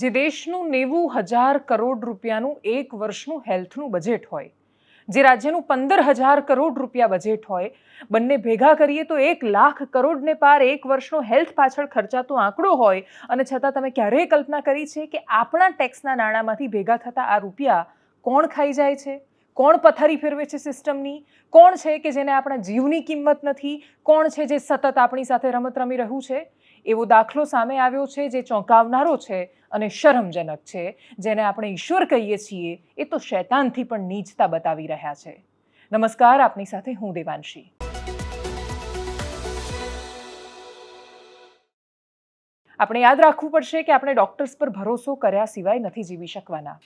જે દેશનું નેવું હજાર કરોડ રૂપિયાનું એક વર્ષનું હેલ્થનું બજેટ હોય, જે રાજ્યનું પંદર હજાર કરોડ રૂપિયા બજેટ હોય, બંને ભેગા કરીએ તો એક લાખ કરોડને પાર એક વર્ષનો હેલ્થ પાછળ ખર્ચાતો આંકડો હોય, અને છતાં તમે ક્યારેય કલ્પના કરી છે કે આપણા ટેક્સના નાણાંમાંથી ભેગા થતા આ રૂપિયા કોણ ખાઈ જાય છે? કોણ પથારી ફેરવે છે સિસ્ટમની? કોણ છે કે જેને આપણા જીવની કિંમત નથી? કોણ છે જે સતત આપણી સાથે રમત રમી રહ્યું છે? એવો દાખલો સામે આવ્યો છે જે ચોંકાવનારો છે અને શરમજનક છે. જેને આપણે ઈશ્વર કહીએ છીએ, એ તો શૈતાનથી પણ નીચતા બતાવી રહ્યા છે. નમસ્કાર, આપની સાથે હું દેવાંશી. આપણે યાદ રાખવું પડશે કે આપણે ડૉક્ટર્સ પર ભરોસો કર્યા સિવાય નથી જીવી શકવાના.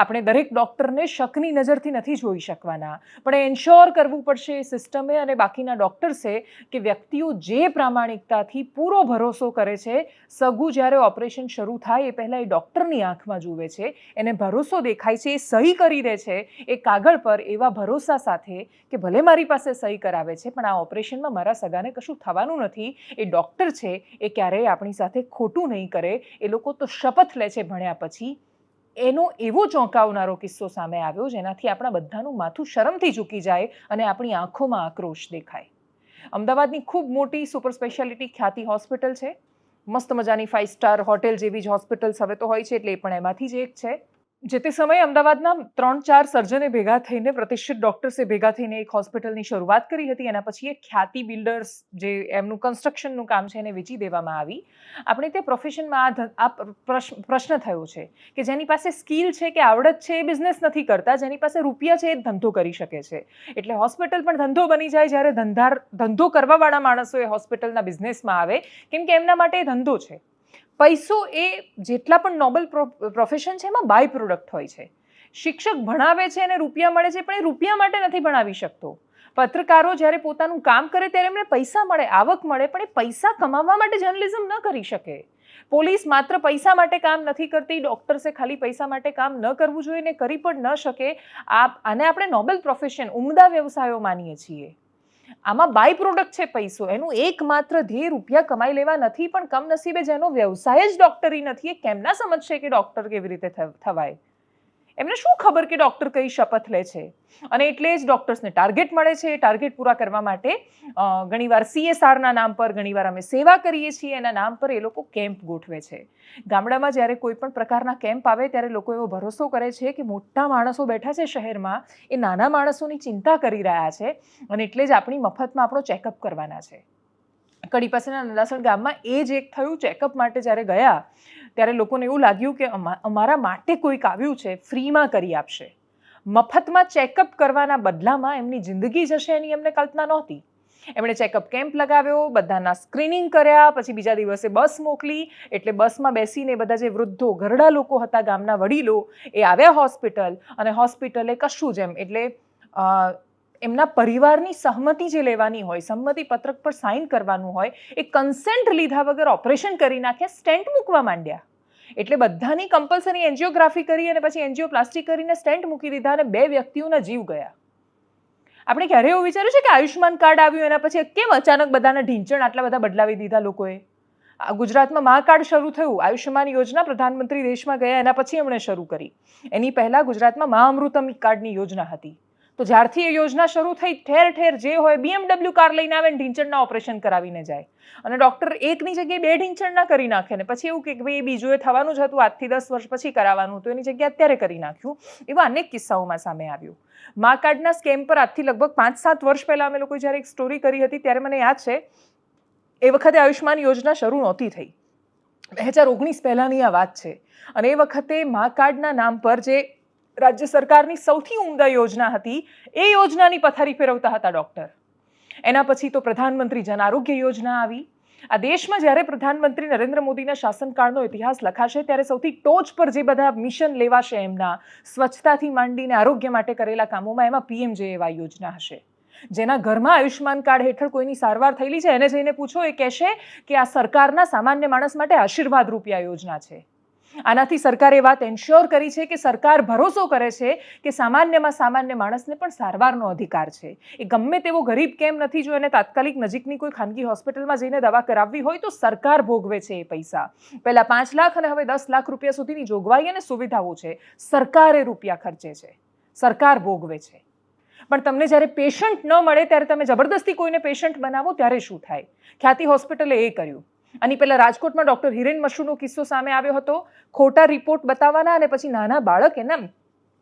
આપણે દરેક ડૉક્ટરને શકની નજરથી નથી જોઈ શકવાના. પણ એન્શ્યોર કરવું પડશે એ સિસ્ટમે અને બાકીના ડૉક્ટર્સે કે વ્યક્તિઓ જે પ્રામાણિકતાથી પૂરો ભરોસો કરે છે, સગું જ્યારે ઓપરેશન શરૂ થાય એ પહેલાં એ ડૉક્ટરની આંખમાં જુએ છે, એને ભરોસો દેખાય છે, એ સહી કરી દે છે, એ કાગળ પર એવા ભરોસા સાથે કે ભલે મારી પાસે સહી કરાવે છે, પણ આ ઓપરેશનમાં મારા સગાને કશું થવાનું નથી. એ ડૉક્ટર છે એ ક્યારેય આપણી સાથે ખોટું નહીં કરે. એ લોકો તો શપથ લે છે ભણ્યા પછી. એનો એવો ચોંકાવનારો કિસ્સો સામે આવ્યો જેનાથી આપણા બધાનું માથું શરમથી ઝૂકી જાય અને આપણી આંખોમાં આક્રોશ દેખાય. અમદાવાદની ખૂબ મોટી સુપર સ્પેશિયાલિટી ખ્યાતિ હોસ્પિટલ છે. મસ્ત મજાની ફાઇવ સ્ટાર હોટેલ જેવી જ હોસ્પિટલ્સ હવે તો હોય છે એટલે એ પણ એમાંથી જ એક છે. જે તે સમયે અમદાવાદના ત્રણ ચાર સર્જને ભેગા થઈને, પ્રતિષ્ઠિત ડૉક્ટર્સે ભેગા થઈને એક હોસ્પિટલની શરૂઆત કરી હતી. એના પછી એ ખ્યાતિ બિલ્ડર્સ જે એમનું કન્સ્ટ્રક્શનનું કામ છે એને વેચી દેવામાં આવી. આપણે તે પ્રોફેશનમાં આ પ્રશ્ન થયો છે કે જેની પાસે સ્કિલ છે કે આવડત છે એ બિઝનેસ નથી કરતા, જેની પાસે રૂપિયા છે એ ધંધો કરી શકે છે. એટલે હોસ્પિટલ પણ ધંધો બની જાય જ્યારે ધંધાર, ધંધો કરવાવાળા માણસો એ હોસ્પિટલના બિઝનેસમાં આવે. કેમ કે એમના માટે એ ધંધો છે. પૈસો એ જેટલા પણ નોબલ પ્રોફેશન છે એમાં બાય પ્રોડક્ટ હોય છે. શિક્ષક ભણાવે છે અને રૂપિયા મળે છે, પણ એ રૂપિયા માટે નથી ભણાવી શકતો. પત્રકારો જ્યારે પોતાનું કામ કરે ત્યારે એમને પૈસા મળે, આવક મળે, પણ એ પૈસા કમાવવા માટે જર્નલિઝમ ન કરી શકે. પોલીસ માત્ર પૈસા માટે કામ નથી કરતી, ડૉક્ટર્સે ખાલી પૈસા માટે કામ ન કરવું જોઈએ ને કરી પણ ન શકે. આ આને આપણે નોબેલ પ્રોફેશન, ઉમદા વ્યવસાયો માનીએ છીએ. આમાં બાય પ્રોડક્ટ છે પૈસો. એનું એકમાત્ર ધ્યેય રૂપિયા કમાઈ લેવા નથી, પણ કમનસીબે જેનો વ્યવસાય જ ડૉક્ટરી નથી. એ કેમ ના સમજશે કે ડૉક્ટર કેવી રીતે થવાય? એમને શું ખબર કે ડૉક્ટર કઈ શપથ લે છે? અને એટલે જ ડૉક્ટર્સને ટાર્ગેટ મળે છે. ટાર્ગેટ પૂરા કરવા માટે ઘણીવાર સીએસઆરના નામ પર, ઘણીવાર અમે સેવા કરીએ છીએ. એના નામ પર એ લોકો કેમ્પ ગોઠવે છે. ગામડામાં જ્યારે કોઈ પણ પ્રકારના કેમ્પ આવે ત્યારે લોકો એવો ભરોસો કરે છે કે મોટા માણસો બેઠા છે શહેરમાં, એ નાના માણસોની ચિંતા કરી રહ્યા છે અને એટલે જ આપણી મફતમાં આપણો ચેકઅપ કરવાના છે. કડી પાસેના નંદાસણ ગામમાં એ જ એક થયું ચેકઅપ માટે જ્યારે ગયા, ત્યારે લોકોને એવું લાગ્યું કે અમા- અમારા માટે કોઈક આવ્યું છે, ફ્રીમાં કરી આપશે. મફતમાં ચેકઅપ કરવાના બદલામાં એમની જિંદગી જશે એની એમને કલ્પના નહોતી. એમણે ચેકઅપ કેમ્પ લગાવ્યો, બધાના સ્ક્રીનિંગ કર્યા, પછી બીજા દિવસે બસ મોકલી, એટલે બસમાં બેસીને બધા જે વૃદ્ધો ઘરડા લોકો હતા ગામના વડીલો, એ આવ્યા હોસ્પિટલ, અને હોસ્પિટલે કશું જ એમ, એટલે એમના પરિવારની સહમતિ જે લેવાની હોય, સંમતિ પત્રક પર સાઇન કરવાનું હોય, એ કન્સેન્ટ લીધા વગર ઓપરેશન કરી નાખ્યા સ્ટેન્ટ મૂકવા માંડ્યા. એટલે બધાની કમ્પલસરી એન્જિયોગ્રાફી કરી અને પછી એન્જિયોપ્લાસ્ટી કરીને સ્ટેન્ટ મૂકી દીધા અને બે વ્યક્તિઓના જીવ ગયા. આપણે ક્યારે એવું વિચાર્યું છે કે આયુષ્માન કાર્ડ આવ્યું, એના પછી કેમ અચાનક બધાના ઢીંચણ આટલા બધા બદલાવી દીધા લોકોએ? ગુજરાતમાં મા કાર્ડ શરૂ થયું, આયુષ્યમાન યોજના પ્રધાનમંત્રી દેશમાં ગયા, એના પછી એમણે શરૂ કરી. એની પહેલાં ગુજરાતમાં મા અમૃતમ કાર્ડની યોજના હતી. તો જ્યારથી એ યોજના શરૂ થઈ, ઠેર ઠેર જે હોય બીએમડબલ્યુ કાર લઈને આવે ને ઢીંચણના ઓપરેશન કરાવીને જાય. અને ડૉક્ટર એકની જગ્યાએ બે ઢીંચણના કરી નાખે ને પછી એવું કે ભાઈ એ બીજું એ થવાનું જ હતું, આજથી દસ વર્ષ પછી કરાવવાનું હતું, એની જગ્યાએ અત્યારે કરી નાખ્યું. એવા અનેક કિસ્સાઓમાં સામે આવ્યું. મા કાર્ડના સ્કેમ પર આજથી લગભગ પાંચ સાત વર્ષ પહેલાં અમે લોકોએ જ્યારે એક સ્ટોરી કરી હતી, ત્યારે મને યાદ છે, એ વખતે આયુષ્માન યોજના શરૂ નહોતી થઈ. બે હજાર ઓગણીસ પહેલાંની આ વાત છે. અને એ વખતે મા કાર્ડના નામ પર જે રાજ્ય સરકારની સૌથી ઉમદા યોજના હતી. એ યોજનાની પથારી ફેરવતા હતા ડૉક્ટર. એના પછી તો પ્રધાનમંત્રી જન આરોગ્ય યોજના આવી. આ દેશમાં જ્યારે પ્રધાનમંત્રી નરેન્દ્ર મોદીના શાસનકાળનો ઇતિહાસ લખાશે, ત્યારે સૌથી ટોચ પર જે બધા મિશન લેવાશે એમના, સ્વચ્છતાથી માંડીને આરોગ્ય માટે કરેલા કામોમાં એમાં પીએમજેએવાય યોજના હશે. જેના ઘરમાં આયુષ્યમાન કાર્ડ હેઠળ કોઈની સારવાર થયેલી છે, એને જઈને પૂછો, એ કહેશે કે આ સરકારના સામાન્ય માણસ માટે આશીર્વાદ રૂપિયા યોજના છે. આનાથી સરકારે વાત એન્શ્યોર કરી છે કે સરકાર ભરોસો કરે છે કે સામાન્યમાં સામાન્ય માણસને પણ સારવારનો અધિકાર છે. એ ગમે તેવો ગરીબ કેમ નથી જો એને તાત્કાલિક નજીકની કોઈ ખાનગી હોસ્પિટલમાં જઈને દવા કરાવવી હોય તો સરકાર ભોગવે છે એ પૈસા. પહેલાં પાંચ લાખ અને હવે દસ લાખ રૂપિયા સુધીની જોગવાઈ અને સુવિધાઓ છે. સરકારે રૂપિયા ખર્ચે છે. સરકાર ભોગવે છે. પણ તમને જ્યારે પેશન્ટ ન મળે, ત્યારે તમે જબરદસ્તી કોઈને પેશન્ટ બનાવો, ત્યારે શું થાય? ખ્યાતિ હોસ્પિટલે એ કર્યું. આની પહેલાં રાજકોટમાં ડૉક્ટર હિરેન મશુનો કિસ્સો સામે આવ્યો હતો. ખોટા રિપોર્ટ બતાવવાના અને પછી નાના બાળક એના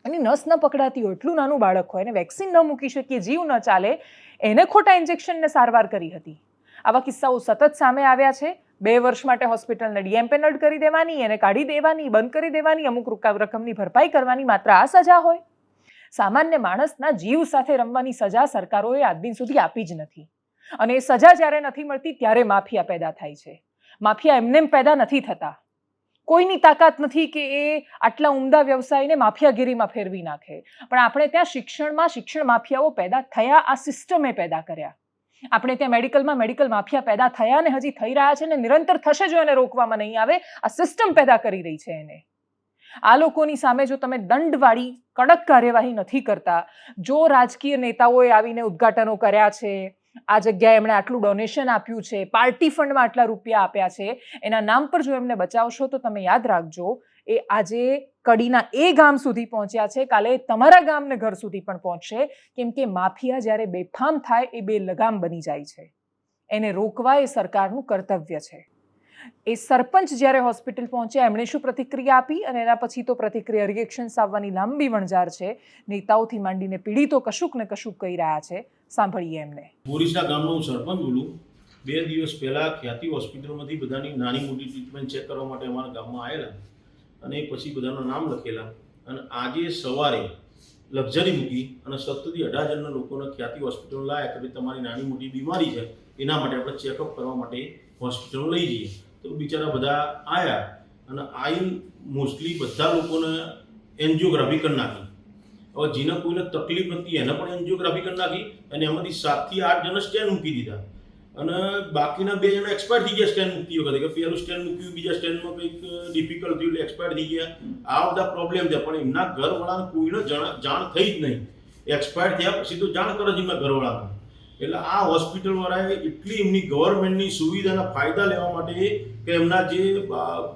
એની નસ ન પકડાતી હોય, એટલું નાનું બાળક હોય, એને વેક્સિન ન મૂકી શકીએ, જીવ ન ચાલે, એને ખોટા ઇન્જેક્શનને સારવાર કરી હતી. આવા કિસ્સાઓ સતત સામે આવ્યા છે. બે વર્ષ માટે હોસ્પિટલને ડીએમ્પેનલ્ડ કરી દેવાની, એને કાઢી દેવાની, બંધ કરી દેવાની, અમુક રૂકા- રકમની ભરપાઈ કરવાની માત્ર આ સજા હોય. સામાન્ય માણસના જીવ સાથે રમવાની સજા સરકારોએ આજ દિન સુધી આપી જ નથી. અને સજા જ્યારે નથી મળતી, ત્યારે માફિયા પેદા થાય છે. માફિયા એમનેમ પેદા નથી થતા. કોઈની તાકાત નથી કે એ આટલા ઉમદા વ્યવસાયને માફિયાગીરીમાં ફેરવી નાખે. પણ આપણે ત્યાં શિક્ષણમાં શિક્ષણ માફિયાઓ પેદા થયા, આ સિસ્ટમે પેદા કર્યા. આપણે ત્યાં મેડિકલમાં મેડિકલ માફિયા પેદા થયા ને હજી થઈ રહ્યા છે ને નિરંતર થશે જો એને રોકવામાં નહીં આવે, આ સિસ્ટમ પેદા કરી રહી છે એને. આ લોકોની સામે જો તમે દંડવાળી, કડક કાર્યવાહી નથી કરતા, જો રાજકીય નેતાઓએ આવીને ઉદ્ઘાટનો કર્યા છે આ જગ્યાએ એમણે આટલું ડોનેશન આપ્યું છે, પાર્ટી ફંડમાં આટલા રૂપિયા આપ્યા છે, એના નામ પર જો એમને બચાવશો તો તમે યાદ રાખજો, એ આજે કડીના એ ગામ સુધી પહોંચ્યા છે, કાલે તમારા ગામને ઘર સુધી પણ પહોંચશે, કેમ કે માફિયા જ્યારે બેફામ થાય એ બે લગામ બની જાય છે. એને રોકવા એ સરકારનું કર્તવ્ય છે. એ સરપંચ જ્યારે હોસ્પિટલ પહોંચ્યા, એમણે શું પ્રતિક્રિયા આપી અને એના પછી તો પ્રતિક્રિયા રિએક્શન્સ આવવાની લાંબી વણઝાર છે, નેતાઓથી માંડીને પીડિતો કશુંક ને કશુંક કહી રહ્યા છે. સાંભળીએ એમને. બોરીસા ગામનો હું સરપંચ બોલું. બે દિવસ પહેલાં ખ્યાતિ હોસ્પિટલમાંથી બધાની નાની મોટી ટ્રીટમેન્ટ ચેક કરવા માટે અમારા ગામમાં આવેલા અને પછી બધાના નામ લખેલા. અને આજે સવારે લક્ઝરી મૂકી અને સત્તરથી અઢાર જણના લોકોને ખ્યાતિ હોસ્પિટલ લાયા કે તમારી નાની મોટી બીમારી છે, એના માટે આપણે ચેકઅપ કરવા માટે હોસ્પિટલ લઈ જઈએ. તો બિચારા બધા આવ્યા અને આઈ મોસ્ટલી બધા લોકોને એન્જિયોગ્રાફી કરી નાખી. હવે જેને કોઈને તકલીફ નથી એને પણ એન્જિયોગ્રાફી કરી નાખી અને એમાંથી સાતથી આઠ જણા સ્ટેન્ડ મૂકી દીધા. અને બાકીના બે જણા એક્સપાયર થઈ ગયા સ્ટેન્ડ મૂકતી વખતે, કે પહેલું સ્ટેન્ડ મૂક્યું, બીજા સ્ટેન્ડમાં કંઈક ડિફિકલ્ટ થયું એક્સપાયર થઈ ગયા. આ બધા પ્રોબ્લેમ છે, પણ એમના ઘરવાળાને કોઈને જાણ થઈ જ નહીં. એક્સપાયર થયા પછી તો જાણ કરે જ એમના ઘરવાળાને. એટલે આ હોસ્પિટલવાળાએ એટલી એમની ગવર્મેન્ટની સુવિધાના ફાયદા લેવા માટે કે એમના જે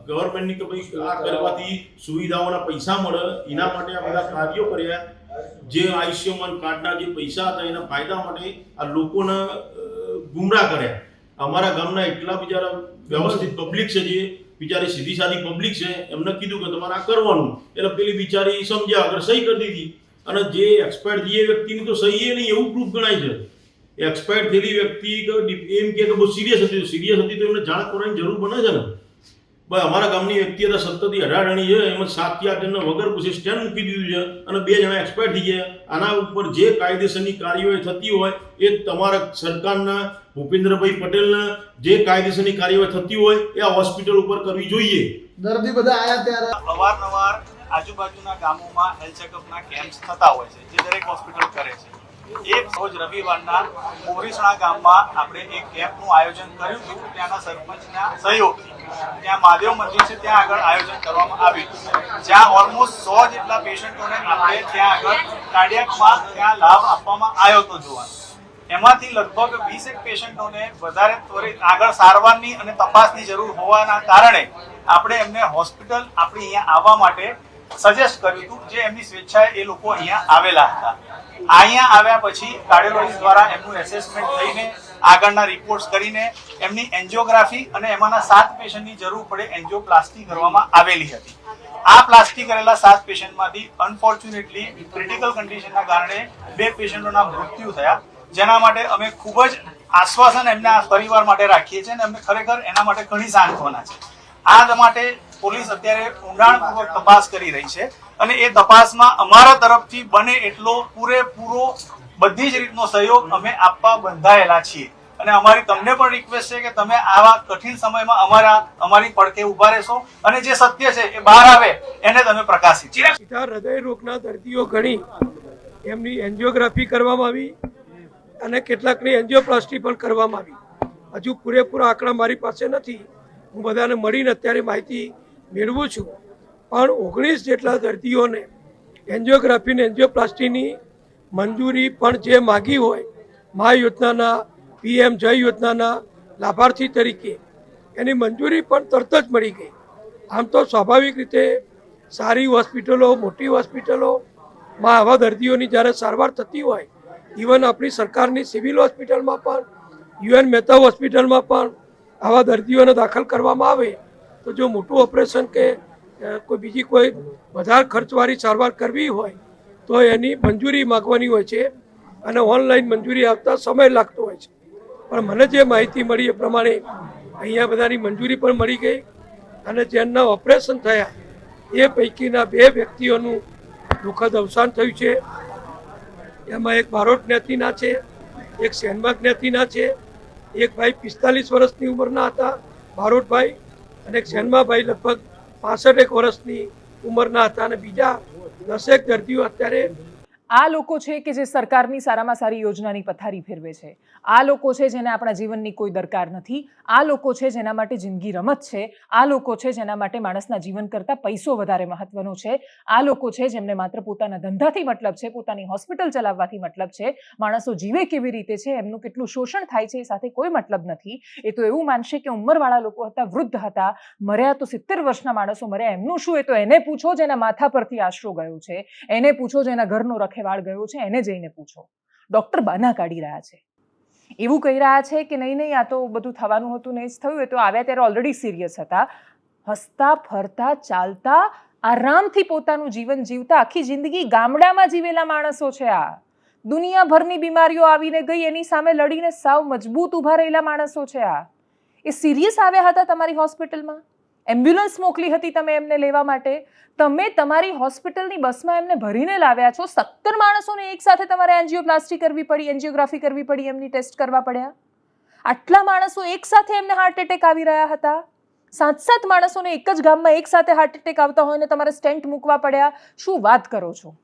ગવર્મેન્ટની કે ભાઈ આ કરવાથી સુવિધાઓના પૈસા મળે, એના માટે આ બધા કાર્યો કર્યા. જે આયુષ્યમાન કાર્ડના જે પૈસા હતા, એના ફાયદા માટે આ લોકોને ગુમરાહ કર્યા. અમારા ગામના એટલા બિચારા વ્યવસ્થિત પબ્લિક છે જે, બિચારી સીધી સાદી પબ્લિક છે, એમને કીધું કે તમારે આ કરવાનું. એટલે પેલી બિચારી સમજ્યા આગળ સહી કરી દીધી. અને જે એક્સપાયર જે વ્યક્તિની તો સહી એ નહીં, એવું પ્રૂફ ગણાય છે. એક્સપાયર થયેલી વ્યક્તિ એમ કે તો બહુ સિરિયસ હતી. સિરિયસ હતી તો એમને જાણ કરવાની જરૂર બને છે ને. ભાઈ અમારા ગામની વ્યક્તિ હતા સત્તરથી અઢાર જણી છે એમાં સાતથી આઠ જણને વગર પૂછે સ્ટેન્ડ મૂકી દીધું છે અને બે જણા એક્સપાયર થઈ ગયા. આના ઉપર જે કાયદેસરની કાર્યવાહી થતી હોય એ તમારા સરકારના ભૂપેન્દ્રભાઈ પટેલના જે કાયદેસરની કાર્યવાહી થતી હોય એ આ હોસ્પિટલ ઉપર કરવી જોઈએ. દર્દી બધા આયા ત્યારે. અવારનવાર આજુબાજુના ગામોમાં હેલ્થ ચેકઅપના કેમ્પ થતા હોય છે જે દરેક હોસ્પિટલ કરે છે. એક રોજ રવિવારના મોરીસણા ગામમાં આપણે એક કેમ્પનું આયોજન કર્યું હતું. ત્યાંના સરપંચના સહયોગથી. ત્યાં મહાદેવ મંદિર છે, ત્યાં આગળ આયોજન કરવામાં આવ્યું જ્યાં ઓલમોસ્ટ સો જેટલા પેશન્ટોને આપણે ત્યાં આગળ કાર્ડિયાકમાં ત્યાં લાભ આપવામાં આવ્યો હતો જોવાનો એમાંથી લગભગ વીસેક પેશન્ટોને વધારે ત્વરિત આગળ સારવારની અને તપાસની જરૂર હોવાના કારણે આપણે એમને હોસ્પિટલ આપણી અહીંયા આવવા માટે સજેસ્ટ કર્યું હતું જે એમની સ્વેચ્છાએ એ લોકો અહીંયા આવેલા હતા. અહીંયા આવ્યા પછી કાર્ડિયોલોજી દ્વારા એમનું એસેસમેન્ટ થઈને આગળના રિપોર્ટ્સ કરીને એમની એન્જિયોગ્રાફી અને એમાંના સાત પેશન્ટની જરૂર પડે એન્જિયોપ્લાસ્ટી કરવામાં આવેલી હતી. આ પ્લાસ્ટિક કરેલા સાત પેશન્ટમાંથી અનફોર્ચ્યુનેટલી ક્રિટિકલ કન્ડિશનના કારણે બે પેશન્ટોના મૃત્યુ થયા. જેના માટે અમે ખૂબ જ આશ્વાસન એમના પરિવાર માટે રાખીએ છીએ અને અમે ખરેખર એના માટે ઘણી સાંત્વના છે. આ માટે પોલીસ અત્યારે ઊંડાણપૂર્વક તપાસ કરી રહી છે અને એ તપાસમાં અમારા તરફથી બને એટલો પૂરેપૂરો બધી જ રીતનો સહયોગ અમે આપવા બંધાયેલા છીએ. અને અમારી તમને પણ રિક્વેસ્ટ છે કે તમે આવા કઠિન સમયમાં અમારા, અમારી પડખે ઊભા રહેશો અને જે સત્ય છે એ બહાર આવે, એને તમે પ્રકાશિત સીધા હૃદય રોગના દર્દીઓ ઘણી એમની એન્જિયોગ્રાફી કરવામાં આવી અને કેટલાકની એન્જિયોપ્લાસ્ટી પણ કરવામાં આવી. હજુ પૂરેપૂરા આંકડા મારી પાસે નથી. હું બધાને મળીને અત્યારે માહિતી મેળવું છું. પણ ઓગણીસ જેટલા દર્દીઓને એન્જિયોગ્રાફી ને એન્જિયોપ્લાસ્ટીની મંજૂરી પણ જે માગી હોય મા યોજનાના, પીએમ જય યોજનાના લાભાર્થી તરીકે, એની મંજૂરી પણ તરત જ મળી ગઈ. આમ તો સ્વાભાવિક રીતે સારી હોસ્પિટલો, મોટી હોસ્પિટલોમાં આવા દર્દીઓની જ્યારે સારવાર થતી હોય ઇવન આપણી સરકારની સિવિલ હોસ્પિટલમાં પણ, યુએન મહેતા હોસ્પિટલમાં પણ આવા દર્દીઓને દાખલ કરવામાં આવે તો જો મોટું ઓપરેશન કે કોઈ બીજી કોઈ વધારે ખર્ચવાળી સારવાર કરવી હોય, તો એની મંજૂરી માગવાની હોય છે અને ઓનલાઈન મંજૂરી આવતા સમય લાગતો હોય છે. પણ મને જે માહિતી મળી એ પ્રમાણે અહીંયા બધાની મંજૂરી પણ મળી ગઈ અને જેમના ઓપરેશન થયા એ પૈકીના બે વ્યક્તિઓનું દુઃખદ અવસાન થયું છે. એમાં એક બારોટ જ્ઞાતિના છે, એક સેનમા જ્ઞાતિના છે, એક ભાઈ પિસ્તાલીસ વર્ષની ઉંમરના હતા, બારોટભાઈ. અને એક સેનમાભાઈ લગભગ પાસઠ એક વર્ષની ઉંમરના હતા અને બીજા દસેક દર્દીઓ અત્યારે આ લોકો છે કે જે સરકારની સારામાં સારી યોજનાની પથારી ફેરવે છે. આ લોકો છે જેને આપણા જીવનની કોઈ દરકાર નથી. આ લોકો છે જેના માટે જિંદગી રમત છે. આ લોકો છે જેના માટે માણસના જીવન કરતાં પૈસો વધારે મહત્વનો છે. આ લોકો છે જેમને માત્ર પોતાના ધંધાથી મતલબ છે, પોતાની હોસ્પિટલ ચલાવવાથી મતલબ છે. માણસો જીવે કેવી રીતે છે, એમનું કેટલું શોષણ થાય છે એ સાથે કોઈ મતલબ નથી. એ તો એવું માનશે કે ઉંમરવાળા લોકો હતા, વૃદ્ધ હતા, મર્યા તો સિત્તેર વર્ષના માણસો મર્યા. એમનું શું? એ તો એને પૂછો જેના માથા પરથી આશરો ગયો છે. એને પૂછો જેના ઘરનો રખેવાળ ગયો છે, એને જઈને પૂછો. ડૉક્ટર બાના કાઢી રહ્યા છે. એવું કહી રહ્યા છે કે નહીં નહીં, આ તો બધું થવાનું હતું નહીં જ થયું, એ તો આવ્યા ત્યારે ઓલરેડી સિરિયસ હતા. હસતા, ફરતા, ચાલતા, આરામથી પોતાનું જીવન જીવતા, આખી જિંદગી ગામડામાં જીવેલા માણસો છે આ. દુનિયાભરની બીમારીઓ આવીને ગઈ, એની સામે લડીને સાવ મજબૂત ઊભા રહેલા માણસો છે આ. એ સિરિયસ આવ્યા હતા તમારી હોસ્પિટલમાં એમ્બ્યુલન્સ મોકલી હતી તમે એમને લેવા માટે. તમે તમારી હોસ્પિટલની બસમાં એમને ભરીને લાવ્યા છો. સત્તર માણસોને એકસાથે તમારે એન્જિયોપ્લાસ્ટી કરવી પડી, એન્જિયોગ્રાફી કરવી પડી, એમની ટેસ્ટ કરવા પડ્યા. આટલા માણસો એકસાથે એમને હાર્ટ એટેક આવી રહ્યા હતા. સાત સાત માણસોને એક જ ગામમાં એકસાથે હાર્ટ એટેક આવતા હોય ને તમારે સ્ટેન્ટ મૂકવા પડ્યા. શું વાત કરો છો?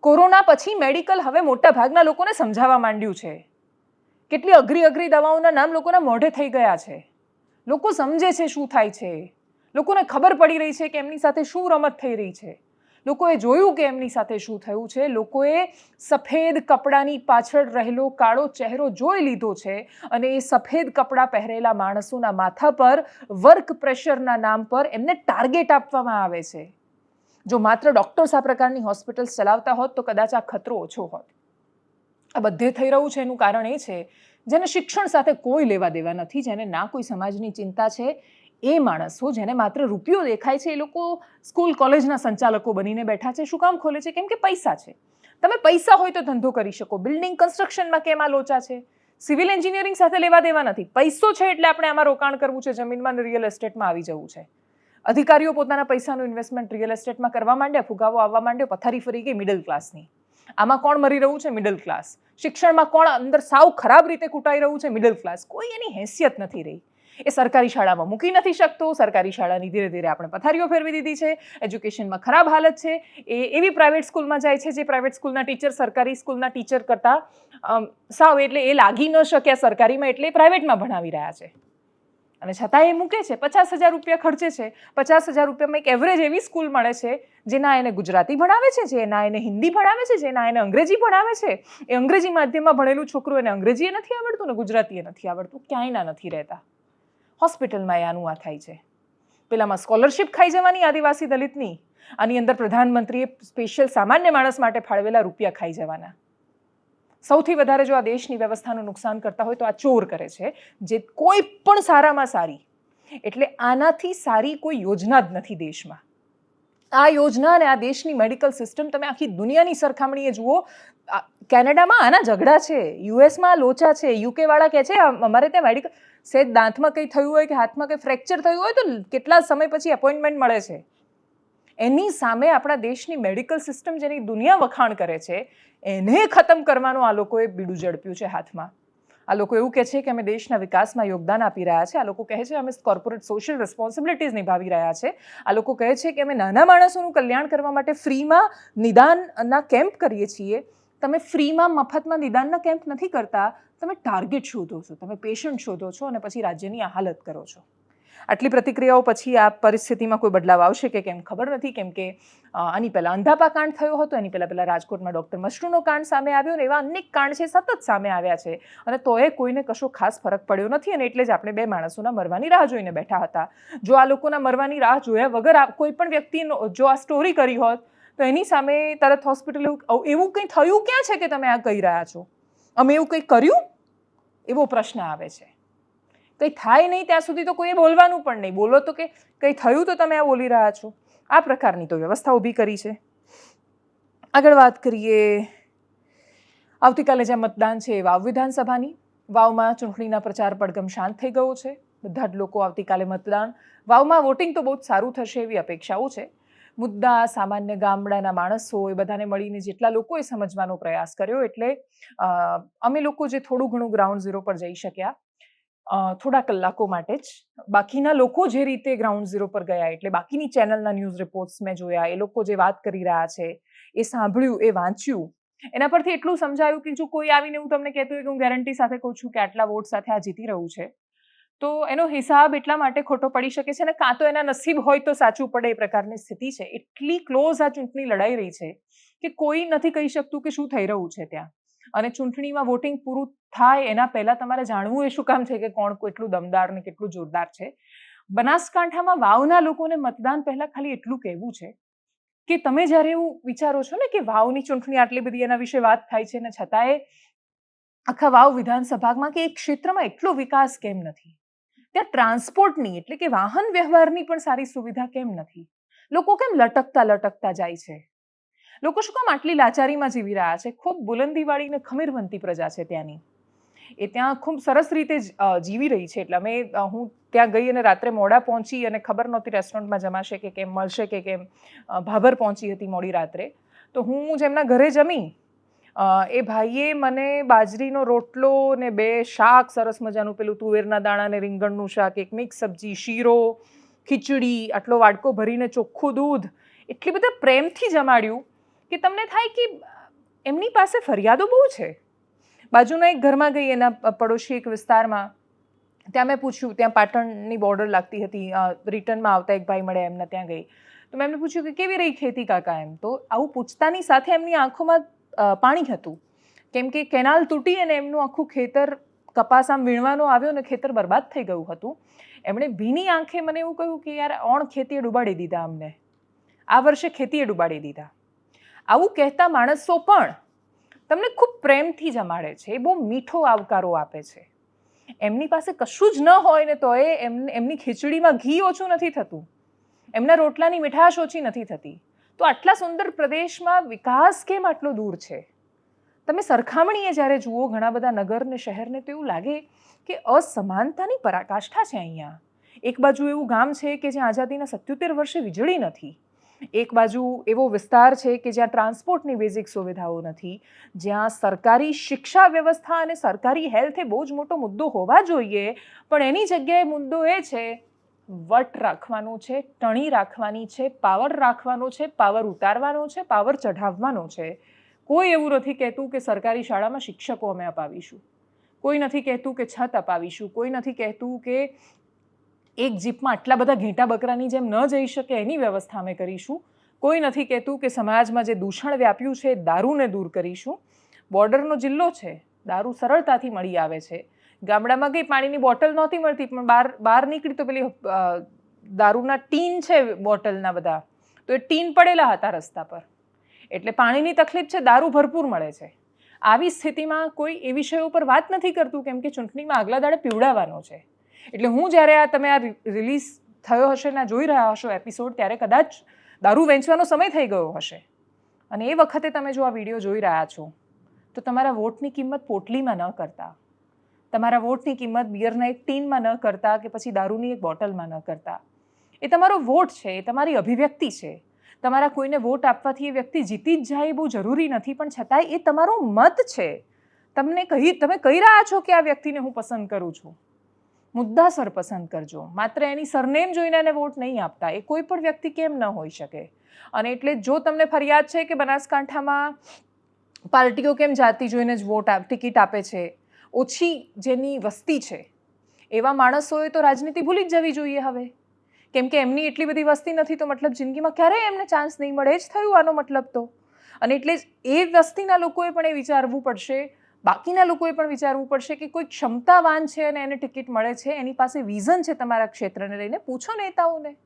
કોરોના પછી મેડિકલ હવે મોટા ભાગના લોકોને સમજાવવા માંડ્યું છે. કેટલી અઘરી અઘરી દવાઓના નામ લોકોના મોઢે થઈ ગયા છે. લોકો સમજે છે શું થાય છે. લોકોને ખબર પડી રહી છે કે એમની સાથે શું રમત થઈ રહી છે. લોકોએ જોયું કે એમની સાથે શું થયું છે. લોકોએ સફેદ કપડાની પાછળ રહેલો કાળો ચહેરો જોઈ લીધો છે અને એ સફેદ કપડાં પહેરેલા માણસોના માથા પર વર્ક પ્રેશરના નામ પર એમને ટાર્ગેટ આપવામાં આવે છે. જો માત્ર ડૉક્ટર્સ આ પ્રકારની હોસ્પિટલ્સ ચલાવતા હોત તો કદાચ આ ખતરો ઓછો હોત. આ બધે થઈ રહ્યું છે એનું કારણ એ છે જેને શિક્ષણ સાથે કોઈ લેવા દેવા નથી, જેને ના કોઈ સમાજની ચિંતા છે, એ માણસો જેને માત્ર રૂપિયો દેખાય છે એ લોકો સ્કૂલ, કોલેજના સંચાલકો બનીને બેઠા છે, શું કામ ખોલે છે? કેમ કે પૈસા છે. તમે પૈસા હોય તો ધંધો કરી શકો. બિલ્ડિંગ કન્સ્ટ્રક્શનમાં કેમ આ લોચા છે? સિવિલ એન્જિનિયરિંગ સાથે લેવા દેવા નથી. પૈસો છે એટલે આપણે આમાં રોકાણ કરવું છે, જમીનમાં અને રિયલ એસ્ટેટમાં આવી જવું છે. અધિકારીઓ પોતાના પૈસાનું ઇન્વેસ્ટમેન્ટ રિયલ એસ્ટેટમાં કરવા માંડ્યા, ફુગાવો આવવા માંડ્યો, પથારી ફરી ગઈ, મિડલ ક્લાસની. આમાં કોણ મરી રહ્યું છે? મિડલ ક્લાસ શિક્ષણમાં કોણ અંદર સાવ ખરાબ રીતે કૂટાઈ રહ્યું છે? મિડલ ક્લાસ કોઈ એની હેસિયત નથી રહી. એ સરકારી શાળામાં મૂકી નથી શકતો. સરકારી શાળાની ધીરે ધીરે આપણે પથારીઓ ફેરવી દીધી છે. એજ્યુકેશનમાં ખરાબ હાલત છે. એ એવી પ્રાઇવેટ સ્કૂલમાં જાય છે જે પ્રાઇવેટ સ્કૂલના ટીચર સરકારી સ્કૂલના ટીચર કરતાં સાવ એટલે એ લાગી ન શક્યા સરકારીમાં એટલે પ્રાઇવેટમાં ભણાવી રહ્યા છે. અને છતાં એ મૂકે છે, પચાસ હજાર રૂપિયા ખર્ચે છે. પચાસ હજાર રૂપિયામાં એક એવરેજ એવી સ્કૂલ મળે છે, જેના એને ગુજરાતી ભણાવે છે, જેના એને હિન્દી ભણાવે છે, જેના એને અંગ્રેજી ભણાવે છે. એ અંગ્રેજી માધ્યમમાં ભણેલું છોકરું એને અંગ્રેજી નથી આવડતું ને ગુજરાતી નથી આવડતું. ક્યાંયના નથી રહેતા. હોસ્પિટલમાં એ આનું આ થાય છે. પેલામાં સ્કોલરશિપ ખાઈ જવાની આદિવાસી દલિતની. આની અંદર પ્રધાનમંત્રીએ સ્પેશિયલ સામાન્ય માણસ માટે ફાળવેલા રૂપિયા ખાઈ જવાના. સૌથી વધારે જો આ દેશની વ્યવસ્થાનું નુકસાન કરતા હોય તો આ ચોર કરે છે. જે કોઈ પણ સારામાં સારી, એટલે આનાથી સારી કોઈ યોજના જ નથી દેશમાં. આ યોજના અને આ દેશની મેડિકલ સિસ્ટમ તમે આખી દુનિયાની સરખામણીએ જુઓ કેનેડામાં આના ઝઘડા છે, યુએસમાં લોચા છે યુકેવાળા કહે છે અમારે ત્યાં મેડિકલ સેજ દાંતમાં કંઈ થયું હોય કે હાથમાં કંઈ ફ્રેક્ચર થયું હોય તો કેટલા સમય પછી એપોઇન્ટમેન્ટ મળે છે? એની સામે આપણા દેશની મેડિકલ સિસ્ટમ જેની દુનિયા વખાણ કરે છે, એને ખતમ કરવાનું આ લોકોએ બીડું ઝડપ્યું છે હાથમાં. આ લોકો એવું કહે છે કે અમે દેશના વિકાસમાં યોગદાન આપી રહ્યા છે, આ લોકો કહે છે અમે કોર્પોરેટ સોશિયલ રિસ્પોન્સિબિલિટીઝ નિભાવી રહ્યા છે, આ લોકો કહે છે કે અમે નાના માણસોનું કલ્યાણ કરવા માટે ફ્રીમાં નિદાનના કેમ્પ કરીએ છીએ. તમે ફ્રીમાં મફતમાં નિદાનના કેમ્પ નથી કરતા, તમે ટાર્ગેટ શોધો છો, તમે પેશન્ટ શોધો છો અને પછી રાજ્યની આ હાલત કરો છો. આટલી પ્રતિક્રિયાઓ પછી આ પરિસ્થિતિમાં કોઈ બદલાવ આવશે કે કેમ ખબર નથી, કેમ કે આની પહેલાં અંધાપા કાંડ થયો હતો, એની પહેલાં પહેલાં રાજકોટમાં ડૉક્ટર મશરૂનો કાંડ સામે આવ્યો ને એવા અનેક કાંડ છે, સતત સામે આવ્યા છે. અને તોય કોઈને કશો ખાસ ફરક પડ્યો નથી અને એટલે જ આપણે બે માણસોના મરવાની રાહ જોઈને બેઠા હતા. જો આ લોકોના મરવાની રાહ જોયા વગર આ કોઈ પણ વ્યક્તિનો, જો આ સ્ટોરી કરી હોત, તો એની સામે તરત હોસ્પિટલ એવું કંઈ થયું ક્યાં છે કે તમે આ કહી રહ્યા છો? અમે એવું કંઈ કર્યું? એવો પ્રશ્ન આવે છે. કંઈ થાય નહીં ત્યાં સુધી તો કોઈએ બોલવાનું પણ નહીં. બોલો તો કે કંઈ થયું તો તમે આ બોલી રહ્યા છો. આ પ્રકારની તો વ્યવસ્થા ઊભી કરી છે. આગળ વાત કરીએ. આવતીકાલે જ્યાં મતદાન છે વાવ વિધાનસભાની. વાવમાં ચૂંટણીના પ્રચાર પડગમ શાંત થઈ ગયો છે. બધા જ લોકો આવતીકાલે મતદાન. વાવમાં વોટિંગ તો બહુ જ સારું થશે એવી અપેક્ષાઓ છે. મુદ્દા, સામાન્ય ગામડાના માણસો એ બધાને મળીને જેટલા લોકોએ સમજવાનો પ્રયાસ કર્યો એટલે અમે લોકો જે થોડું ઘણું ગ્રાઉન્ડ ઝીરો પર જઈ શક્યા. થોડા કલાકો માટે જ. બાકીના લોકો જે રીતે ગ્રાઉન્ડ ઝીરો પર ગયા, એટલે બાકીની ચેનલના ન્યૂઝ રિપોર્ટ્સ મેં જોયા, એ લોકો જે વાત કરી રહ્યા છે, એ સાંભળ્યું, એ વાંચ્યું. એના પરથી એટલું સમજાયું કે જો કોઈ આવીને હું તમને કહેતું હોય કે હું ગેરંટી સાથે કહું છું કે આટલા વોટ સાથે આ જીતી રહ્યું છે, તો એનો હિસાબ એટલા માટે ખોટો પડી શકે છે અને કાં તો એના નસીબ હોય તો સાચું પડે એ પ્રકારની સ્થિતિ છે. એટલી ક્લોઝ આ ચૂંટણી લડાઈ રહી છે કે કોઈ નથી કહી શકતું કે શું થઈ રહ્યું છે ત્યાં. અને ચૂંટણીમાં વોટિંગ પૂરું થાય એના પહેલાં તમારે જાણવું એ શું કામ છે કે કોણ કેટલું દમદાર ને કેટલું જોરદાર છે. બનાસકાંઠામાં વાવના લોકોને મતદાન પહેલાં ખાલી એટલું કહેવું છે કે તમે જ્યારે એવું વિચારો છો ને કે વાવની ચૂંટણી આટલી બધી એના વિશે વાત થાય છે ને છતાંય આખા વાવ વિધાનસભામાં કે એક ક્ષેત્રમાં એટલો વિકાસ કેમ નથી? ત્યાં ટ્રાન્સપોર્ટની એટલે કે વાહન વ્યવહારની પણ સારી સુવિધા કેમ નથી? લોકો કેમ લટકતા લટકતા જાય છે? લોકો શું કામ આટલી લાચારીમાં જીવી રહ્યા છે? ખૂબ બુલંદીવાળી અને ખમીરવંતી પ્રજા છે ત્યાંની. એ ત્યાં ખૂબ સરસ રીતે જીવી રહી છે. એટલે અમે હું ત્યાં ગઈ અને રાત્રે મોડા પહોંચી અને ખબર નહોતી રેસ્ટોરન્ટમાં જમાશે કે કેમ, મળશે કે કેમ ભાભર પહોંચી હતી મોડી રાત્રે. તો હું જેમના ઘરે જમી એ ભાઈએ મને બાજરીનો રોટલો ને બે શાક, સરસ મજાનું પેલું તુવેરના દાણા ને રીંગણનું શાક, એક મિક્સ સબ્જી, શીરો, ખીચડી, આટલો વાડકો ભરીને ચોખ્ખું દૂધ, એટલી બધા પ્રેમથી જમાડ્યું. કે તમને થાય કે એમની પાસે ફરિયાદો બહુ છે? બાજુના એક ઘરમાં ગઈ એના પડોશી એક વિસ્તારમાં, ત્યાં મેં પૂછ્યું, ત્યાં પાટણની બોર્ડર લાગતી હતી રિટર્નમાં આવતા એક ભાઈ મળ્યા એમને ત્યાં ગઈ. તો મેં એમને પૂછ્યું કે કેવી રહી ખેતી કાકા એમ? તો આવું પૂછતાની સાથે એમની આંખોમાં પાણી હતું. કેમ કે કેનાલ તૂટી અને એમનું આખું ખેતર કપાસ આમ વીણવાનો આવ્યો અને ખેતર બરબાદ થઈ ગયું હતું. એમણે ભીની આંખે મને એવું કહ્યું કે યાર, ઓણ ખેતીએ ડૂબાડી દીધા અમને. આ વર્ષે ખેતીએ ડૂબાડી દીધા. આવું કહેતા માણસો પણ તમને ખૂબ પ્રેમથી જમાડે છે. એ બહુ મીઠો આવકારો આપે છે. એમની પાસે કશું જ ન હોય ને તો એ એમને ખીચડીમાં ઘી ઓછું નથી થતું. એમના રોટલાની મીઠાશ ઓછી નથી થતી. તો આટલા સુંદર પ્રદેશમાં વિકાસ કેમ આટલો દૂર છે? તમે સરખામણીએ જ્યારે જુઓ ઘણા બધા નગર ને શહેરને તો એવું લાગે કે અસમાનતાની પરાકાષ્ઠા છે અહીંયા. એક બાજુ એવું ગામ છે કે જ્યાં આઝાદીના સત્યોતેર વર્ષે વીજળી નથી. એક બાજુ એવો વિસ્તાર છે કે જ્યાં ટ્રાન્સપોર્ટની બેઝિક સુવિધાઓ નથી, જ્યાં સરકારી શિક્ષા વ્યવસ્થા અને સરકારી હેલ્થ એ બહુ જ મોટો મુદ્દો હોવા જોઈએ. પણ એની જગ્યાએ મુદ્દો એ છે, વટ રાખવાનો છે, ટણી રાખવાની છે, પાવર રાખવાનો છે, પાવર ઉતારવાનો છે, પાવર ચઢાવવાનો છે. કોઈ એવું નથી કહેતું કે સરકારી શાળામાં શિક્ષકો અમે અપાવીશું. કોઈ નથી કહેતું કે છત અપાવીશું. કોઈ નથી કહેતું કે એક જીપમાં આટલા બધા ઘેંટા બકરાની જેમ ન જઈ શકે એની વ્યવસ્થા અમે કરીશું. કોઈ નથી કહેતું કે સમાજમાં જે દૂષણ વ્યાપ્યું છે દારૂને દૂર કરીશું. બોર્ડરનો જિલ્લો છે, દારૂ સરળતાથી મળી આવે છે. ગામડામાં કંઈ પાણીની બોટલ નહોતી મળતી, પણ બહાર બહાર નીકળી તો પેલી દારૂના ટીન છે બોટલના બધા. તો એ ટીન પડેલા હતા રસ્તા પર. એટલે પાણીની તકલીફ છે, દારૂ ભરપૂર મળે છે. આવી સ્થિતિમાં કોઈ એ વિષયો પર વાત નથી કરતું, કેમ કે ચૂંટણીમાં આગલા દાડે પીવડાવવાનો છે. એટલે હું જ્યારે આ તમે આ રિલીઝ થયો હશે ને જોઈ રહ્યા હશો એપિસોડ ત્યારે કદાચ દારૂ વેચવાનો સમય થઈ ગયો હશે. અને એ વખતે તમે જો આ વીડિયો જોઈ રહ્યા છો, તો તમારા વોટની કિંમત પોટલીમાં ન કરતા. તમારા વોટની કિંમત બિયરના એક ટીનમાં ન કરતા કે પછી દારૂની એક બોટલમાં ન કરતા. એ તમારો વોટ છે, એ તમારી અભિવ્યક્તિ છે. તમારા કોઈને વોટ આપવાથી એ વ્યક્તિ જીતી જ જાય એ બહુ જરૂરી નથી, પણ છતાંય એ તમારો મત છે. તમને કહી, તમે કહી રહ્યા છો કે આ વ્યક્તિને હું પસંદ કરું છું. મુદ્દાસર પસંદ કરજો. માત્ર એની સરનેમ જોઈને એને વોટ નહીં આપતા. એ કોઈ પણ વ્યક્તિ કેમ ન હોઈ શકે? અને એટલે જો તમને ફરિયાદ છે કે બનાસકાંઠામાં પાર્ટીઓ કેમ જાતિ જોઈને જ વોટ ટિકિટ આપે છે? ઓછી જેની વસ્તી છે, એવા માણસોએ તો રાજનીતિ ભૂલી જ જવી જોઈએ હવે. કેમ કે એમની એટલી બધી વસ્તી નથી તો મતલબ જિંદગીમાં ક્યારેય એમને ચાન્સ નહીં મળે? જ થયું આનો મતલબ તો. અને એટલે જ એ વસ્તીના લોકોએ પણ એ વિચારવું પડશે બાકીના લોકોએ પણ વિચારવું પડશે કે કોઈ ક્ષમતાવાન છે અને એને ટિકિટ મળે છે, એની પાસે વિઝન છે તમારા ક્ષેત્રને લઈને? પૂછો નેતાઓને.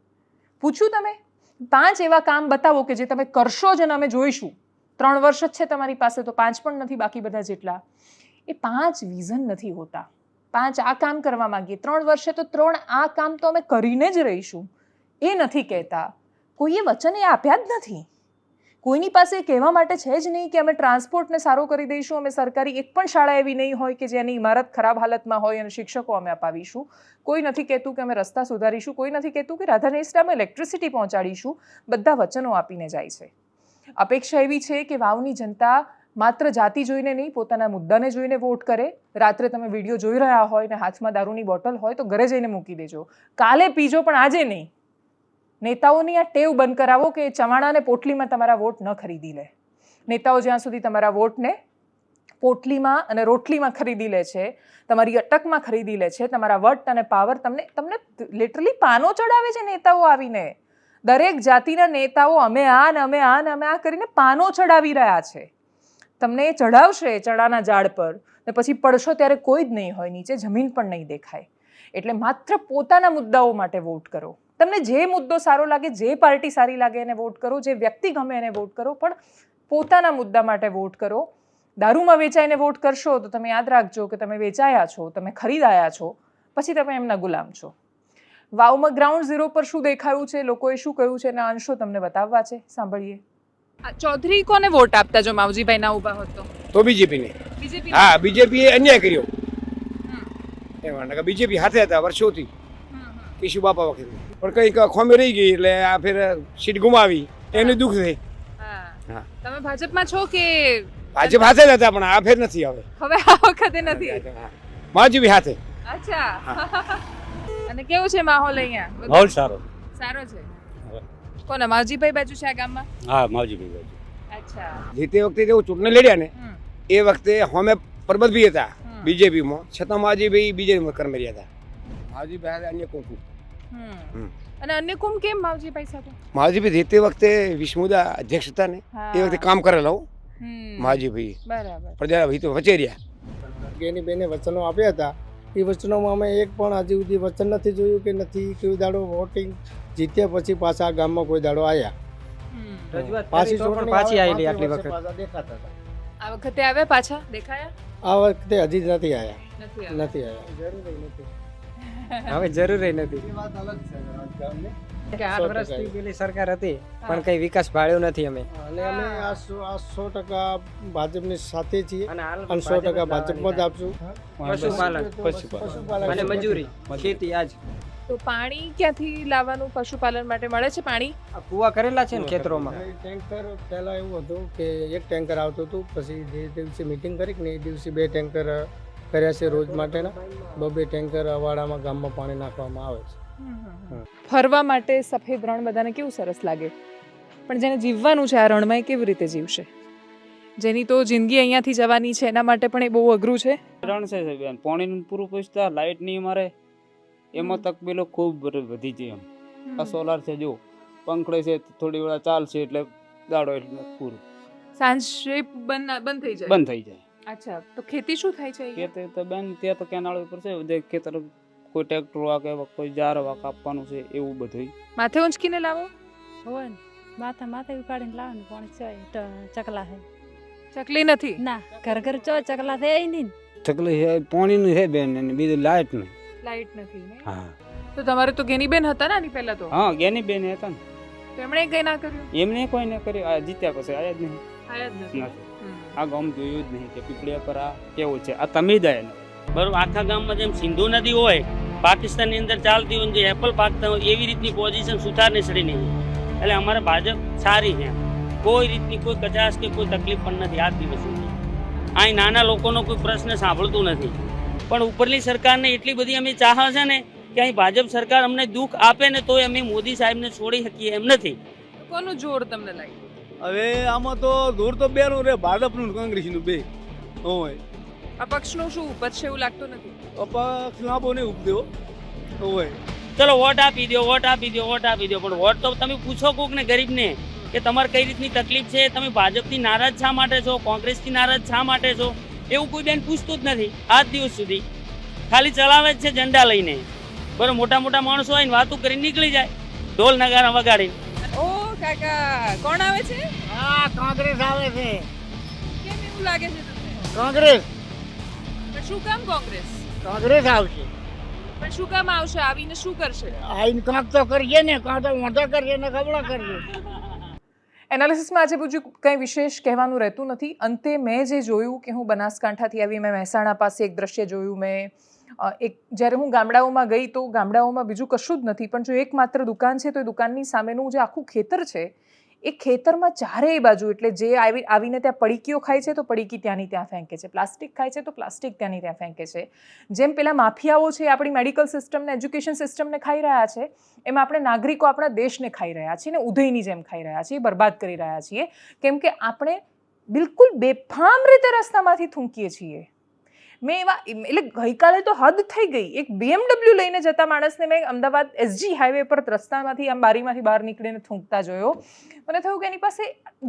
પૂછ્યું તમે? પાંચ એવા કામ બતાવો કે જે તમે કરશો જ અને અમે જોઈશું. ત્રણ વર્ષ જ છે તમારી પાસે, તો પાંચ પણ નથી બાકી બધા જેટલા. એ પાંચ વિઝન નથી હોતા. પાંચ આ કામ કરવા માંગીએ. ત્રણ વર્ષે તો ત્રણ આ કામ તો અમે કરીને જ રહીશું. એ નથી કહેતા. કોઈએ વચન એ આપ્યા જ નથી. કોઈની પાસે કહેવા માટે છે જ નહીં કે અમે ટ્રાન્સપોર્ટને સારો કરી દઈશું, અમે સરકારી એક પણ શાળા એવી નહીં હોય કે જેની ઇમારત ખરાબ હાલતમાં હોય અને શિક્ષકો અમે અપાવીશું. કોઈ નથી કહેતું કે અમે રસ્તા સુધારીશું, કોઈ નથી કહેતું કે રાધાનેસડા અમે ઇલેક્ટ્રિસિટી પહોંચાડીશું. બધા વચનો આપીને જાય છે. અપેક્ષા એવી છે કે વાવની જનતા માત્ર જાતિ જોઈને નહીં, પોતાના મુદ્દાને જોઈને વોટ કરે. રાત્રે તમે વીડિયો જોઈ રહ્યા હોય ને હાથમાં દારૂની બોટલ હોય તો ઘરે જઈને મૂકી દેજો. કાલે પીજો પણ આજે નહીં. નેતાઓની આ ટેવ બંધ કરાવો કે ચવાણાને પોટલીમાં તમારા વોટ ન ખરીદી લે. નેતાઓ જ્યાં સુધી તમારા વોટને પોટલીમાં અને રોટલીમાં ખરીદી લે છે, તમારી અટકમાં ખરીદી લે છે, તમારા વટ અને પાવર તમને તમને લિટરલી પાનો ચડાવે છે નેતાઓ આવીને. દરેક જાતિના નેતાઓ અમે આ ને અમે આ ને અમે આ કરીને પાનો ચડાવી રહ્યા છે. તમને એ ચડાવશે ચણાના ઝાડ પર ને પછી પડશો ત્યારે કોઈ જ નહીં હોય નીચે, જમીન પણ નહીં દેખાય. એટલે માત્ર પોતાના મુદ્દાઓ માટે વોટ કરો. તમને જે મુદ્દો સારો લાગે જે પાર્ટી સારી લાગે એને વોટ કરો જે વ્યક્તિ ગમે એને વોટ કરો પણ પોતાના મુદ્દા માટે વોટ કરો. દારૂમાં વેચાઈને વોટ કરશો તો તમે યાદ રાખજો કે તમે વેચાયા છો તમે ખરીદાયા છો પછી તમે એમના ગુલામ છો. વાવમાં ગ્રાઉન્ડ ઝીરો પર શું દેખાયું છે? લોકોએ શું કહ્યું છે? એના અંશો તમને બતાવવા છે. સાંભળીએ. ચૌધરી કોને વોટ આપતા જો માવજીભાઈ ના ઊભા હોત તો? બીજેપીને. બીજેપી હા બીજેપી એ અન્યાય કર્યો. એમાં બીજેપી હાથે હતા વર્ષોથી. કેશુ બાપા વખતે. પણ કંઈક ખોમે રહી ગઈ એટલે આ ફેર સીટ ગુમાવી. એનું દુઃખ થઈ. હા. તમે ભાજપમાં છો કે ભાજપ હાથે જ હતા પણ આ ફેર નથી હવે. હવે આ વખતે નથી. માજીબી હાથે. અચ્છા. અને કેવું છે માહોલ અહીંયા? માહોલ સારો સારો છે? કોના માવજીભાઈ બાજુ છે આ ગામમાં? હા માવજીભાઈ બાજુ. અચ્છા. જે તે વખતે જેવું ચૂંટણી લડ્યા ને એ વખતે હોમે પરબતભાઈ હતા હમ. બીજેપીમાં. છતાં માજીભાઈ બીજેપીમાં કર્મરી હતા. માજીભાઈ હાથે અન્ય કોકુ હમ. હમ. અને અન્ય કુમ કેમ માવજીભાઈ સાથે માજીભાઈ જે તે વખતે વિષ્ણુદા અધ્યક્ષ હતા ને એ વખતે કામ કરેલા હું. હમ. માજીભાઈ બરાબર. પણ જરા ભાઈ તો વચે રહ્યા એની બેને વચનો આપ્યા હતા. એ વચનોમાં અમે એક પણ હજી સુધી વચન નથી જોયું કે નથી. કોઈ દાડો વોટિંગ જીત્યા પછી પાછા આ ગામમાં કોઈ દાડો આવ્યા પાછી કરી તો પણ ચૂંટણી પાછી આવેલી આટલી વખત. દેખાતા હતા. આ વખતે આવ્યા પાછા? દેખાયા? આ વખતે હજી નથી આવ્યા નથી આવ્યા. નથી આવ્યા હવે જરૂર નથી. એ વાત અલગ છે રાજકારણની. કે આઠ વર્ષથી પેલી સરકાર હતી પણ કઈ વિકાસ ભાળ્યો નથી અમે. અને અમે આ સો ટકા ભાજપની સાથે છીએ અને સો ટકા ભાજપમાં જ આપશું. પશુપાલન. પશુપાલન. અને મજૂરી. ખેતી આજ. તો પાણી ક્યાંથી લાવવાનું પશુપાલન માટે મળે છે પાણી? આ કુવા કરેલા છે ને ખેતરોમાં. ટેન્કર પહેલા એવું હતું કે એક ટેન્કર આવતું હતું પછી જે દિવસે મિટિંગ કરી ને એ દિવસે બે ટેન્કર કર્યા છે રોજ માટેના બબે ટેન્કર અવાડામાં ગામમાં પાણી નાખવામાં આવે છે. ફરવા માટે સફેદ રણ બધાને કેવું સરસ લાગે? પણ જેને જીવવાનું છે આ રણમાં એ કેવી રીતે જીવશે? જેની તો જિંદગી અહીંયાથી જવાની છે એના માટે પણ એ બહુ અઘરું છે. રણ છે એમ. પાણીનું પૂરું પૂછતા લાઇટ નહીં મારે એમાં તકલીફો ખૂબ વધી છે એમ. આ સોલાર છે જો પંખડે છે થોડી વાર ચાલશે એટલે દાડો એટલે પૂરું. સાંજે બંધ બંધ થઈ જાય. બંધ થઈ જાય. અચ્છા તો ખેતી શું થાય છે ખેતી તો બેન ત્યાં તો કેનાળ ઉપર છે ખેતર કોઈ ટ્રેક્ટર વાકે કોઈ જાર વાક આપવાનું છે એવું બધું માથે ઊંચકીને લાવો? હોય ને. માથા માથે ઉપાડીને લાવે ને પણ છે ચકલા હે ચકલી નથી? ના ઘર ઘર ચો ચકલા થાય નહીં ચકલી છે પાણીનું છે બેન અને બીજું લાઇટ નહીં. લાઈટ નથી હા. તો તમારે તો ગેની બેન હતા ને આની પહેલા તો? હા ગેની બેન હતા ને. તો એમણે કઈ ના કર્યું? એમને કોઈ ના કર્યું આ જીત્યા પછી આયા જ નહીં. આયા જ નથી. આ ગામ જોયું જ નહીં કે પીપળિયા પર આ કેવું છે. આ તમે દયા બરોબર આખા ગામમાં જેમ સિંધુ નદી હોય પાકિસ્તાનની અંદર ચાલતી હોય જે એપલ પાકતા હોય એવી રીતની પોઝિશન સુથારની સડી નહીં. એટલે અમારે ભાજપ સારી છે. કોઈ રીતની કોઈ કચાશ કે કોઈ તકલીફ પણ નથી. આ દિવસ અહીં નાના લોકોનો કોઈ પ્રશ્ન સાંભળતું નથી. પણ ઉપરલી સરકારને એટલી બધી અમે ચાહ છે ને કે અહીં ભાજપ સરકાર અમને દુઃખ આપે ને તોય અમે મોદી સાહેબને છોડી શકીએ એમ નથી. કોનું જોર તમને લાગ્યું હવે આમાં તો દૂર તો બેનું રે ભાજપનું ને કોંગ્રેસનું બે. હોય આ પક્ષનું શું ઉપજ છે એવું લાગતું નથી? અપક્ષ લાંબો નહીં ઉપદ્યો હોય ચલો વોટ આપી દો વોટ આપી દો વોટ આપી દો પણ વોટ તો તમે પૂછો કોક ને ગરીબને કે તમારે કઈ રીતની તકલીફ છે? તમે ભાજપથી નારાજ શા માટે છો? કોંગ્રેસથી નારાજ શા માટે છો? એવું કોઈ બેન પૂછતું જ નથી આજ દિવસ સુધી. ખાલી ચલાવે જ છે ઝંડા લઈને. બરોબર મોટા મોટા માણસો આવીને વાતો કરીને નીકળી જાય. ઢોલ નગારા વગાડીને. કાકા કોણ આવે છે? હા કોંગ્રેસ આવે છે. કેમ એવું લાગે છે તમને? કોંગ્રેસ. પણ શું કામ કોંગ્રેસ? કોંગ્રેસ આવશે. પણ શું કામ આવશે? આવીને શું કરશે? આવીને કાંક તો કરીએ ને કાં તો મોઢા કરીએ ને કપડા કરીએ. એનાલિસિસમાં આજે બીજું કંઈ વિશેષ કહેવાનું રહેતું નથી. અંતે મેં જે જોયું કે હું બનાસકાંઠાથી આવી મેં મહેસાણા પાસે એક દ્રશ્ય જોયું મેં એક જ્યારે હું ગામડાઓમાં ગઈ તો ગામડાઓમાં બીજું કશું જ નથી, પણ જો એકમાત્ર દુકાન છે તો એ દુકાનની સામેનું જે આખું ખેતર છે, એ ખેતરમાં ચારેય બાજુ, એટલે જે આવી, આવીને ત્યાં પડીકીઓ ખાય છે તો પડીકી ત્યાંની ત્યાં ફેંકે છે, પ્લાસ્ટિક ખાય છે તો પ્લાસ્ટિક ત્યાંની ત્યાં ફેંકે છે. જેમ પેલા માફિયાઓ છે આપણી મેડિકલ સિસ્ટમને એજ્યુકેશન સિસ્ટમને ખાઈ રહ્યા છે, એમ આપણે નાગરિકો આપણા દેશને ખાઈ રહ્યા છીએ ને ઉધઈની જેમ ખાઈ રહ્યા છીએ, બરબાદ કરી રહ્યા છીએ, કેમ કે આપણે બિલકુલ બેફામ રીતે રસ્તામાંથી થૂંકીએ છીએ. મેં એવા, એટલે ગઈકાલે તો હદ થઈ ગઈ. એક બીએમડબલ્યુ લઈને જતા માણસને મેં અમદાવાદ એસજી હાઈવે પર રસ્તામાંથી આમ બારીમાંથી બહાર નીકળીને થૂંકતા જોયો. મને થયું કે એની પાસે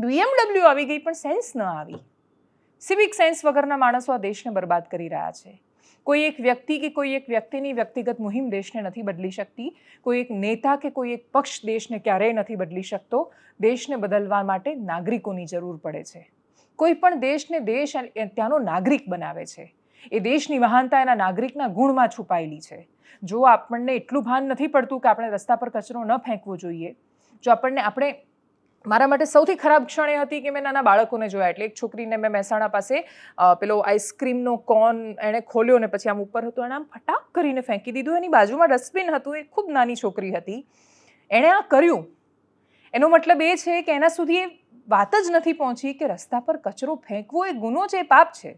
બીએમડબલ્યુ આવી ગઈ, પણ સેન્સ ન આવી. સિવિક સેન્સ વગરના માણસો આ દેશને બરબાદ કરી રહ્યા છે. કોઈ એક વ્યક્તિ કે કોઈ એક વ્યક્તિની વ્યક્તિગત મુહિમ દેશને નથી બદલી શકતી. કોઈ એક નેતા કે કોઈ એક પક્ષ દેશને ક્યારેય નથી બદલી શકતો. દેશને બદલવા માટે નાગરિકોની જરૂર પડે છે. કોઈ પણ દેશને દેશ ત્યાંનો નાગરિક બનાવે છે. એ દેશની મહાનતા એના નાગરિકના ગુણમાં છુપાયેલી છે. જો આપણને એટલું ભાન નથી પડતું કે આપણે રસ્તા પર કચરો ન ફેંકવો જોઈએ, જો આપણને આપણે મારા માટે સૌથી ખરાબ ક્ષણ એ હતી કે મેં નાના બાળકોને જોયા. એટલે એક છોકરીને મેં મહેસાણા પાસે પેલો આઈસ્ક્રીમનો કોન એણે ખોલ્યો ને પછી આમ ઉપર હતું. એણે આમ ફટાક કરીને ફેંકી દીધું. એની બાજુમાં ડસ્ટબિન હતું. એ ખૂબ નાની છોકરી હતી. એણે આ કર્યું. એનો મતલબ એ છે કે એના સુધી એ વાત જ નથી પહોંચી કે રસ્તા પર કચરો ફેંકવો એ ગુનો છે પાપ છે.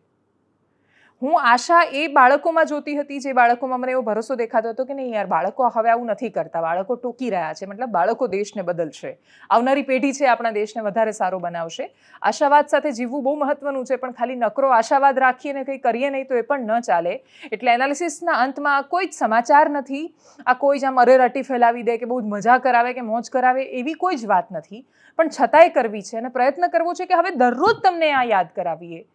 હું આશા એ બાળકોમાં જોતી હતી, જે બાળકોમાં મને એવો ભરોસો દેખાતો હતો કે નહીં યાર, બાળકો હવે આવું નથી કરતા. બાળકો ટોકી રહ્યા છે. મતલબ બાળકો દેશને બદલશે. આવનારી પેઢી છે આપણા દેશને વધારે સારો બનાવશે. આશાવાદ સાથે જીવવું બહુ મહત્વનું છે, પણ ખાલી નકરો આશાવાદ રાખીએ ને કંઈ કરીએ નહીં તો એ પણ ન ચાલે. એટલે એનાલિસિસના અંતમાં કોઈ જ સમાચાર નથી. આ કોઈ જ આમ અરેરાટી ફેલાવી દે કે બહુ જ મજા કરાવે કે મોજ કરાવે એવી કોઈ જ વાત નથી. પણ છતાંય કરવી છે અને પ્રયત્ન કરવો છે કે હવે દરરોજ તમને આ યાદ કરાવીએ.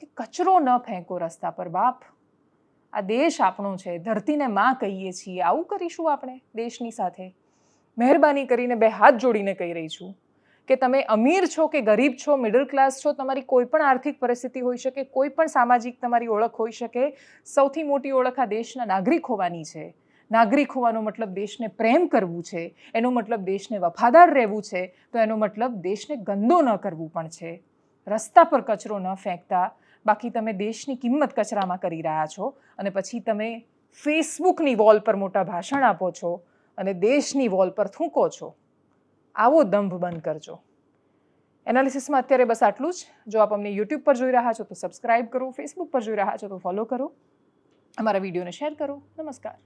કે કચરો ન ફેંકો રસ્તા પર, બાપ. આ દેશ આપણો છે, ધરતીને માં કહીએ છીએ. આવું કરીશું આપણે દેશની સાથે. મહેરબાની કરીને બે હાથ જોડીને કહી રહી છું કે તમે અમીર છો કે ગરીબ છો મિડલ ક્લાસ છો, તમારી કોઈ પણ આર્થિક પરિસ્થિતિ હોઈ શકે, કોઈ પણ સામાજિક તમારી ઓળખ હોઈ શકે. સૌથી મોટી ઓળખ આ દેશના નાગરિક હોવાની છે. નાગરિક હોવાનો મતલબ દેશને પ્રેમ કરવું છે. એનો મતલબ દેશને વફાદાર રહેવું છે. તો એનો મતલબ દેશને ગંદો ન કરવું પણ છે. રસ્તા પર કચરો ન ફેંકતા બાકી તમે દેશની કિંમત કચરામાં કરી રહ્યા છો અને પછી તમે ફેસબુકની વોલ પર મોટા ભાષણ આપો છો અને દેશની વોલ પર થૂંકો છો. આવો દંભ બંધ કરજો. એનાલિસિસમાં અત્યારે બસ આટલું જ. જો આપ અમને યુટ્યુબ પર જોઈ રહ્યા છો તો સબસ્ક્રાઇબ કરો, ફેસબુક પર જોઈ રહ્યા છો તો ફોલો કરો. અમારા વિડીયોને શેર કરો. નમસ્કાર.